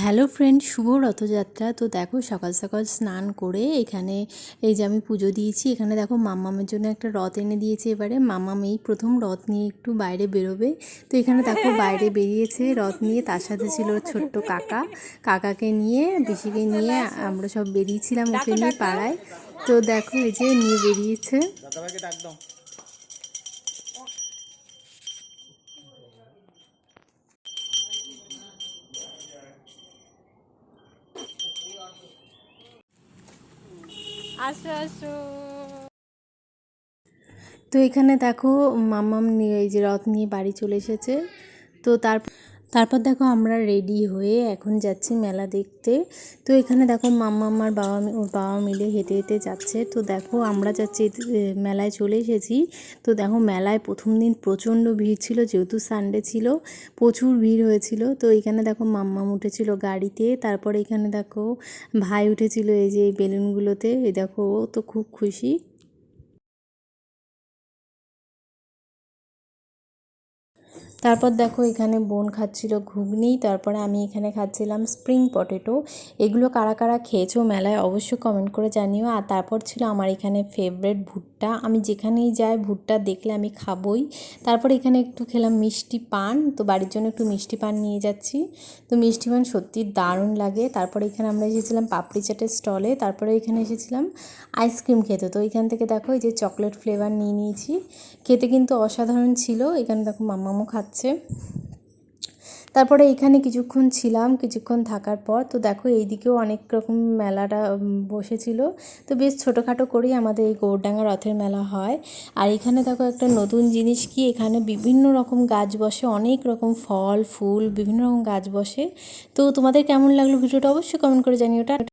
Hello friend শুভ রথযাত্রা। তো দেখো, সকাল সকাল স্নান করে এখানে এই যে আমি পুজো দিয়েছি, এখানে দেখো মাম্মামের জন্য একটা রথ এনে দিয়েছে এবারে। মাম্মাম এই প্রথম রথ নিয়ে একটু বাইরে বেরোবে। তো এখানে দেখো, বাইরে বেরিয়েছে রথ নিয়ে, তার সাথে ছিল ছোট্ট কাকা। কাকাকে নিয়ে, পিসিকে নিয়ে আমরা সব বেরিয়েছিলাম ওকে নিয়ে পাড়ায়। তো দেখো, এই যে নিয়ে বেরিয়েছে। আসো আসো। তো এখানে দেখো মাম্মাম নিয়ে এই যে রথ নিয়ে বাড়ি চলে এসেছে। তো তার তারপর দেখো আমরা রেডি হয়ে এখন যাচ্ছি মেলা দেখতে। তো এখানে দেখো মাম্মা আমার বাবা ওর বাবা মিলে হেঁটে হেঁটে যাচ্ছে। তো দেখো আমরা যাচ্ছি মেলায় চলে এসেছি। তো দেখো মেলায় প্রথম দিন প্রচণ্ড ভিড় ছিল, যেহেতু সানডে ছিল, প্রচুর ভিড় হয়েছিল। তো এখানে দেখো মাম্মাম উঠেছিল গাড়িতে। তারপর এখানে দেখো ভাই উঠেছিল এই যে বেলুনগুলোতে। এই দেখো তো খুব খুশি। তারপর দেখো এখানে বোন খাচ্ছিল ঘুগনি, তারপরে আমি এখানে খাচ্ছিলাম স্প্রিং পটেটো এগুলো কারা কারা খেয়েছো মেলায় অবশ্যই কমেন্ট করে জানিও। আর তারপর ছিল আমার এখানে ফেভারেট ভুট্টা। আমি যেখানেই যাই ভুট্টা দেখলে আমি খাবই। তারপর এখানে একটু খেলাম মিষ্টি পান। তো বাড়ির জন্য একটু মিষ্টি পান নিয়ে যাচ্ছি। তো মিষ্টি পান সত্যি দারুণ লাগে। তারপরে এখানে আমরা এসেছিলাম পাপড়ি চাটের স্টলে তারপরে এখানে এসেছিলাম আইসক্রিম খেতে। তো এখান থেকে দেখো এই যে চকলেট ফ্লেভার নিয়ে নিয়েছি। খেতে কিন্তু অসাধারণ ছিল। এখানে দেখো মাম্মামও খাচ্ছে তারপরে এখানে কিছুক্ষণ ছিলাম, কিছুক্ষণ থাকার পর। তো দেখো, এইদিকেও অনেক রকম মেলাটা বসেছিল। তো বেশ ছোটোখাটো করেই আমাদের এই গৌরডাঙ্গা রথের মেলা হয়। আর এখানে দেখো একটা নতুন জিনিস কি, এখানে বিভিন্ন রকম গাছ বসে, অনেক রকম ফল, ফুল, বিভিন্ন রকম গাছ বসে। তো তোমাদের কেমন লাগল ভিডিওটা অবশ্যই কমেন্ট করে জানিও। ওটা